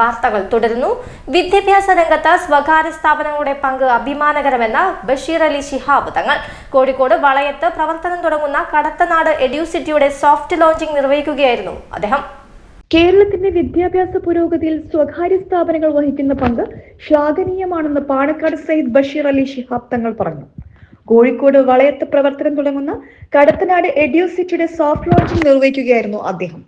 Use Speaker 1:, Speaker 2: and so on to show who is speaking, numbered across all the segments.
Speaker 1: വാർത്തകൾ തുടരുന്നു. വിദ്യാഭ്യാസ രംഗത്ത് സ്വകാര്യ സ്ഥാപനങ്ങളുടെ പങ്ക് അഭിമാനകരമെന്ന ബഷീർ അലി ശിഹാബ് തങ്ങൾ. കോഴിക്കോട് വളയത്ത് പ്രവർത്തനം തുടങ്ങുന്ന കടത്തനാട് എഡ്യൂസിറ്റിയുടെ സോഫ്റ്റ് ലോഞ്ചിംഗ് നിർവഹിക്കുകയായിരുന്നു അദ്ദേഹം.
Speaker 2: കേരളത്തിന്റെ വിദ്യാഭ്യാസ പുരോഗതിയിൽ സ്വകാര്യ സ്ഥാപനങ്ങൾ വഹിക്കുന്ന പങ്ക് ശ്ലാഘനീയമാണെന്ന് പാണക്കാട് സയ്യിദ് ബഷീർ അലി ശിഹാബ് തങ്ങൾ പറഞ്ഞു. കോഴിക്കോട് വളയത്ത് പ്രവർത്തനം തുടങ്ങുന്ന കടത്തനാട് എഡ്യൂസിറ്റിയുടെ സോഫ്റ്റ് ലോഞ്ചിംഗ് നിർവഹിക്കുകയായിരുന്നു അദ്ദേഹം.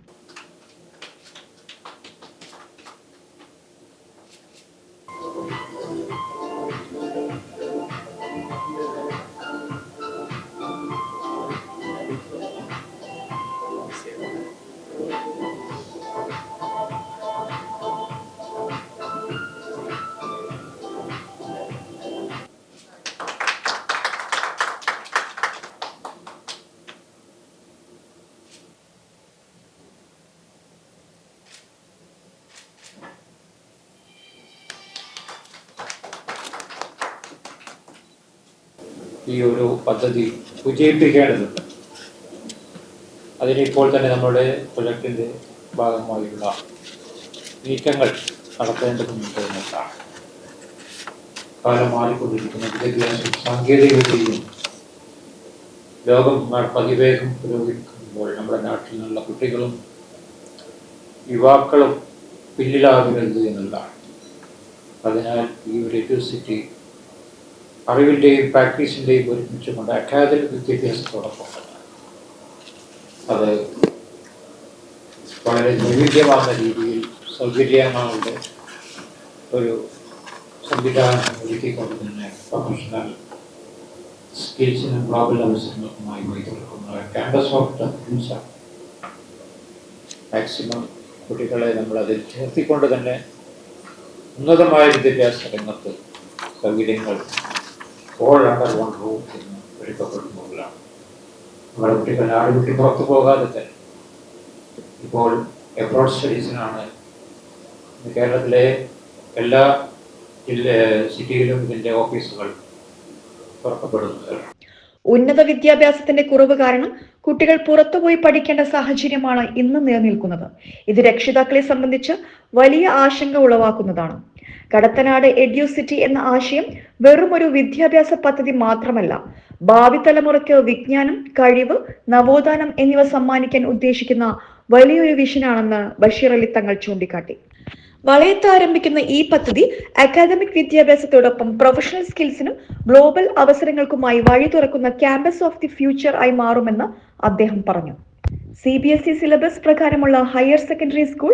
Speaker 3: ഈ ഒരു പദ്ധതി വിജയിപ്പിക്കേണ്ടതുണ്ട് അതിനിപ്പോൾ തന്നെ നമ്മുടെ പ്രൊജക്ടിന്റെ ഭാഗമായുള്ള നീക്കങ്ങൾ നടത്തേണ്ടതുണ്ട് എന്നതാണ് കാലം മാറിക്കൊണ്ടിരിക്കുന്ന വിദ്യാഭ്യാസം സാങ്കേതിക വിദ്യയും ലോകം പതിവേഗം പുരോഗമിക്കുമ്പോൾ നമ്മുടെ നാട്ടിൽ നിന്നുള്ള കുട്ടികളും യുവാക്കളും പിന്നിലാകരുത് എന്നുള്ളതാണ്. അതിനാൽ ഈ ഒരു യൂണിവേഴ്സിറ്റി അറിവിന്റെയും പ്രാക്ടീസിന്റെയും ഒരുമിച്ചുകൊണ്ട് അക്കാദമിക് വിദ്യാഭ്യാസത്തോടൊപ്പം അത് വളരെ വൈവിധ്യമാർന്ന രീതിയിൽ സൗകര്യങ്ങളുടെ ഒരു സംവിധാനം ഒരുക്കിക്കൊണ്ട് തന്നെ പ്രൊഫഷണൽ സ്കിൽസിനും ഗ്ലോബൽ അവസരങ്ങൾക്കുമായി വഴിതെളിക്കുന്ന ക്യാമ്പസ് ഓഫ് ഫ്യൂച്ചർ മാക്സിമം കുട്ടികളെ നമ്മൾ അതിൽ ചേർത്തിക്കൊണ്ട് തന്നെ ഉന്നതമായ വിദ്യാഭ്യാസ രംഗത്ത് സൗകര്യങ്ങൾ ഓൾ അണ്ടർ വൺ റൂഫ് എന്ന് എടുക്കപ്പെടുമ്പോഴാണ് നമ്മുടെ കുട്ടികൾ ആട് വിട്ട് പുറത്തു പോകാതെ തന്നെ. ഇപ്പോൾ എബ്രോഡ് സ്റ്റഡീസിനാണ് കേരളത്തിലെ എല്ലാ ജില്ല സിറ്റിയിലും ഇതിന്റെ ഓഫീസുകൾ തുറക്കപ്പെടുന്നത്.
Speaker 2: ഉന്നത വിദ്യാഭ്യാസത്തിന്റെ കുറവ് കാരണം കുട്ടികൾ പുറത്തുപോയി പഠിക്കേണ്ട സാഹചര്യമാണ് ഇന്ന് നിലനിൽക്കുന്നത്. ഇത് രക്ഷിതാക്കളെ സംബന്ധിച്ച് വലിയ ആശങ്ക ഉളവാക്കുന്നതാണ്. കടത്തനാട് എഡ്യൂസിറ്റി എന്ന ആശയം വെറും ഒരു വിദ്യാഭ്യാസ പദ്ധതി മാത്രമല്ല ഭാവി തലമുറയ്ക്ക് വിജ്ഞാനം കഴിവ് നവോത്ഥാനം എന്നിവ സമ്മാനിക്കാൻ ഉദ്ദേശിക്കുന്ന വലിയൊരു വിഷനാണെന്ന് ബഷീർ അലി തങ്ങൾ ചൂണ്ടിക്കാട്ടി. വളയത്ത് ആരംഭിക്കുന്ന ഈ പദ്ധതി അക്കാദമിക് വിദ്യാഭ്യാസത്തോടൊപ്പം പ്രൊഫഷണൽ സ്കിൽസിനും ഗ്ലോബൽ അവസരങ്ങൾക്കുമായി വഴി തുറക്കുന്ന ക്യാമ്പസ് ഓഫ് ദി ഫ്യൂച്ചർ ആയി മാറുമെന്ന് അദ്ദേഹം പറഞ്ഞു. C B S E syllabus പ്രകാരമുള്ള higher secondary school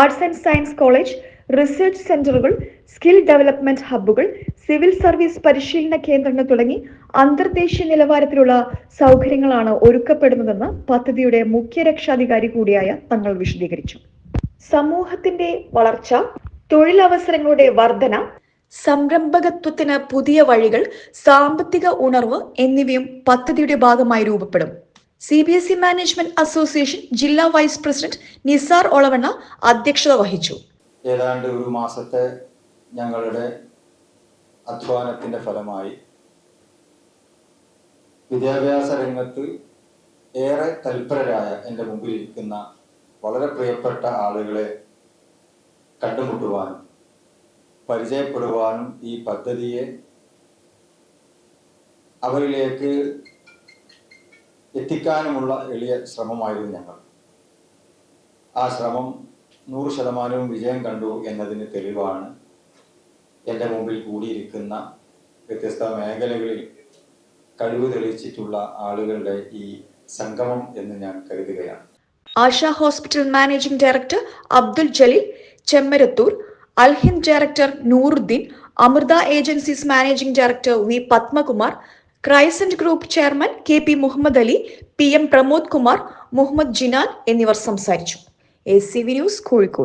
Speaker 2: arts and science college research സെന്ററുകൾ സ്കിൽ ഡെവലപ്മെന്റ് ഹബ്ബുകൾ സിവിൽ സർവീസ് പരിശീലന കേന്ദ്രങ്ങൾ തുടങ്ങി അന്തർദേശീയ നിലവാരത്തിലുള്ള സൗകര്യങ്ങളാണ് ഒരുക്കപ്പെടുന്നതെന്ന് പദ്ധതിയുടെ മുഖ്യ രക്ഷാധികാരി കൂടിയായ തങ്ങൾ വിശദീകരിച്ചു. സമൂഹത്തിന്റെ വളർച്ച തൊഴിലവസരങ്ങളുടെ വർധന സംരംഭകത്വത്തിന് പുതിയ വഴികൾ സാമ്പത്തിക ഉണർവ് എന്നിവയും പദ്ധതിയുടെ ഭാഗമായി രൂപപ്പെടും. C B S E management association ജില്ലാ വൈസ് പ്രസിഡന്റ് നിസാർ ഒളവണ്ണ അധ്യക്ഷത വഹിച്ചു.
Speaker 4: ഏതാണ്ട് ഒരു മാസത്തെ ഞങ്ങളുടെ അധ്വാനത്തിന്റെ ഫലമായി വിദ്യാഭ്യാസ രംഗത്ത് ഏറെ തൽപരരായ എന്റെ മുമ്പിൽ ഇരിക്കുന്ന വളരെ പ്രിയപ്പെട്ട ആളുകളെ കണ്ടുമുട്ടുവാനും പരിചയപ്പെടുവാനും ഈ പദ്ധതിയെ അവരിലേക്ക് എത്തിക്കാനുമുള്ള എളിയ ശ്രമമായിരുന്നു ഞങ്ങൾ. ആ ശ്രമം നൂറ് ശതമാനവും വിജയം കണ്ടു എന്നതിന് തെളിവാണ് എന്റെ മുമ്പിൽ കൂടിയിരിക്കുന്ന വ്യത്യസ്ത മേഖലകളിൽ കഴിവ് തെളിയിച്ചിട്ടുള്ള ആളുകളുടെ ഈ സംഗമം എന്ന് ഞാൻ കരുതുകയാണ്.
Speaker 2: Asha hospital managing director Abdul Jaleel Chemmarathur Alhind director Nooruddeen Amrutha agencies managing director V Padmakumar crescent group chairman K P Muhammad Ali P M Pramod Kumar Muhammad Jinan എന്നിവർ സംസാരിച്ചു. A C V news Kozhikode